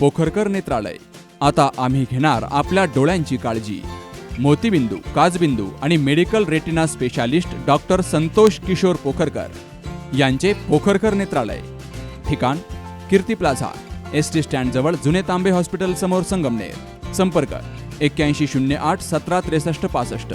पोखरकर नेत्रालय. आता आम्ही घेणार आपल्या डोळ्यांची काळजी. मोतीबिंदू काजबिंदू आणि medical retina specialist doctor Santosh Kishor Pokharkar यांचे पोखरकर नेत्रालय. ठिकाण कीर्ती प्लाझा एस टी स्टँडजवळ जुने तांबे हॉस्पिटल समोर संगमनेर. संपर्क एक्क्याऐंशी शून्य आठ सतरा त्रेसष्ट पासष्ट.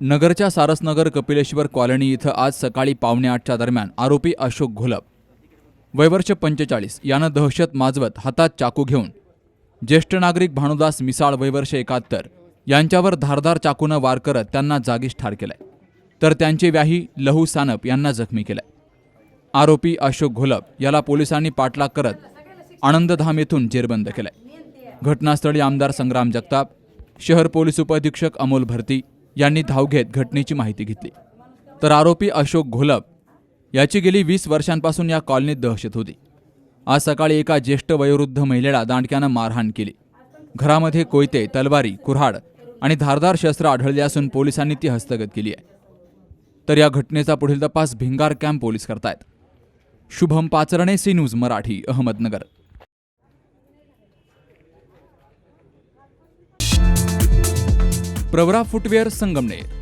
नगरच्या सारसनगर कपिलेश्वर कॉलनी इथं आज सकाळी पावणे आठच्या दरम्यान आरोपी अशोक घोलप वयवर्ष पंचेचाळीस. यानं दहशत माजवत हातात चाकू घेऊन. ज्येष्ठ नागरिक भानुदास मिसाळ वयवर्ष एकाहत्तर. यांच्यावर धारदार चाकूनं वार करत त्यांना जागीच ठार केलाय. तर त्यांचे व्याही लहू सानप यांना जखमी केलाय. आरोपी अशोक घोलप याला पोलिसांनी पाठलाग करत आनंदधाम येथून जेरबंद केलंय. घटनास्थळी आमदार संग्राम जगताप शहर पोलीस उपअधीक्षक अमोल भरती यांनी धाव घेत घटनेची माहिती घेतली. तर आरोपी अशोक घोलप याची गेली वीस वर्षांपासून या कॉलनीत दहशत होती. आज सकाळी एका ज्येष्ठ वयोवृद्ध महिलेला दांडक्यानं मारहाण केली. घरामध्ये कोयते तलवारी कुऱ्हाड आणि धारदार शस्त्र आढळली असून पोलिसांनी ती हस्तगत केली आहे. तर या घटनेचा पुढील तपास भिंगार कॅम्प पोलीस करतायत. Shubham Pacharne C news Marathi Ahmednagar. Pravara footwear Sangamner.